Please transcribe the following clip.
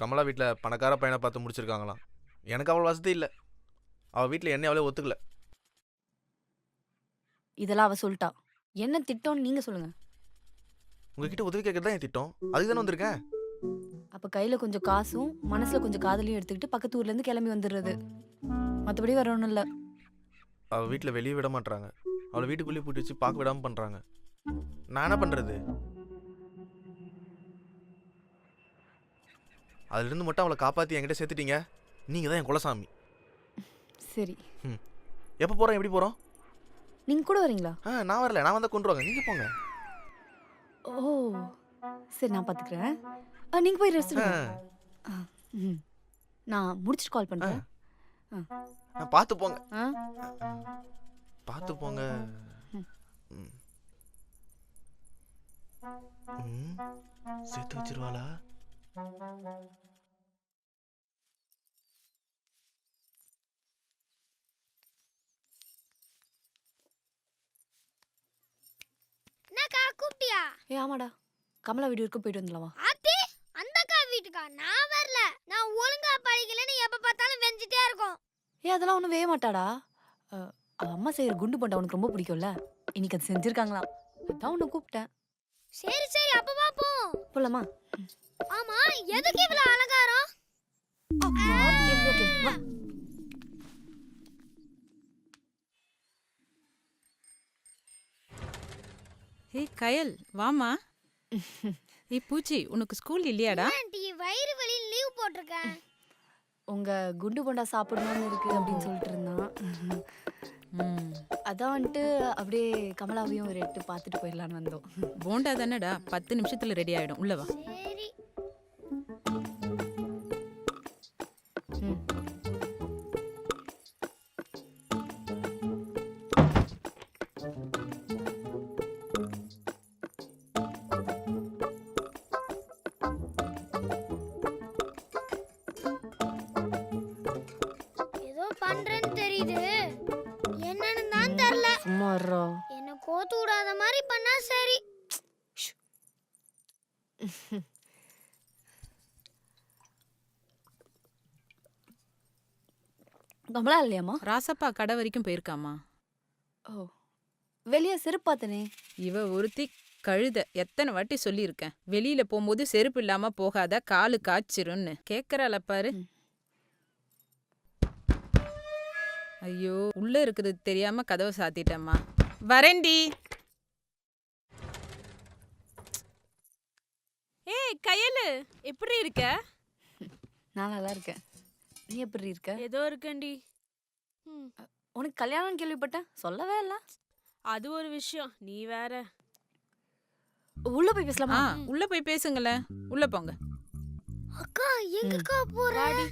கமலா வீட்டில் பணக்கார பையனை பார்த்து முடிச்சிருக்காங்களாம். எனக்கு அவ்வளோ வசதி இல்லை. அவள் வீட்டில் என்னை அவளே ஒத்துக்கல. இதெல்லாம் அவ சொல்லிட்டா. என்ன திட்டம்னு நீங்க சொல்லுங்க. உங்ககிட்ட உதவி கேட்கறது தான் என் திட்டம். அதுக்கு தானே வந்திருக்கேன். அப்ப கையில கொஞ்சம் காசும் மனசுல கொஞ்சம் காதலையும் எடுத்துக்கிட்டு பக்கத்து ஊர்ல இருந்து கிளம்பி வந்துடுறது. மத்தபடி வேற ஒண்ணும் இல்ல. அவள் வீட்டில் வெளியே விட மாட்றாங்க. அவளை வீட்டுக்குள்ளேயே பூட்டி வச்சு பார்க்க விடாமல் பண்ணுறாங்க நான் என்ன பண்ணுறது அதுலேருந்து மட்டும் அவளை காப்பாற்றி என்கிட்ட சேர்த்துட்டீங்க. நீங்கள் தான் என் குலசாமி. சரி. எப்போ போகிறோம் எப்படி போகிறோம் நீங்க கூட வரீங்களா? ஆ நான் வரல. நான் வந்தால் கொண்டு வாங்க நீங்கள் போங்க. ஓ சரி நான் பாத்துக்கிறேன். ஆ, நீங்க போய் ரெஸ்ட் ம். நான் முடிச்சுட்டு கால் பண்றேன். ஆ, பார்த்து போங்க. ஆ? பார்த்து போங்க. ம். ம். ம், சேர்த்து வச்சிருவாளா? என்னக்கா கூப்பிட்டியா? ஏ ஆமாடா. கமலா வீடு வரைக்கும் போயிட்டு வந்துடலாமா? ஆத்தி அந்த அக்கா வீட்டுக்கா? நான் வரல. நான் ஒழுங்கா படிக்கலன்னு எப்ப பார்த்தாலும் வெஞ்சிட்டே இருக்கும். ஏ அதெல்லாம் ஒன்றும் வேக மாட்டாடா. அஹ், அவ அம்மா செய்யற குண்டு போண்டா உனக்கு ரொம்ப பிடிக்கும்ல? இன்னைக்கு அது செஞ்சிருக்காங்களாம். அதான் உன்னை கூப்பிட்டேன். சரி சரி அப்ப பாப்போம் போலாமா? ஆமா எதுக்கு இவ்வளவு அலங்காரம்? ஏய் கயல் வாமா ஏய் பூச்சி உனக்கு ஸ்கூல் இல்லையாடா? ஆண்டி வயிறு வலி லீவ் போட்டிருக்கேன். உங்க குண்டு போண்டா சாப்பிடணும்னு இருக்கு அப்படின்னு சொல்லிட்டு இருந்தான். ம் அதான் வந்துட்டு அப்படியே கமலாவையும் ஒரு எட்டு பார்த்துட்டு போயிடலான்னு வந்தோம். போண்டா தானேடா? பத்து நிமிஷத்துல ரெடி ஆயிடும். உள்ள பண்றேன்னு தெரியுது. என்னன்னு தான் தெரியல சும்மா என்ன கோத்து விடாத மாதிரி பண்ணா சரி. கமலா இல்லையாம்மா? ராசப்பா கடை வரைக்கும் போயிருக்காமா ஓ வெளியே செருப்பாத்தனே இவ ஒருத்தி கழுத. எத்தனை வாட்டி சொல்லியிருக்கேன். வெளியில போகும்போது செருப்பு இல்லாம போகாத காலு காய்ச்சிரும்னு. கேக்குறாள பாரு. ஐயோ உள்ள இருக்கிறது தெரியாம கதவை சாத்திட்டேம்மா. வரேன்டி. ஏய் கயலு எப்படி இருக்க? நான் நல்லா இருக்கேன். நீ எப்படி இருக்க? ஏதோ இருக்கேன்டி. ம், உனக்கு கல்யாணம் கேள்விப்பட்டேன். சொல்லவே இல்ல. அது ஒரு விஷயம். நீ வேற. உள்ள போய் ஆ பேசலாமா உள்ள போய் பேசுங்களேன். உள்ள போங்க. அக்கா எங்கக்கா போற? வாடி.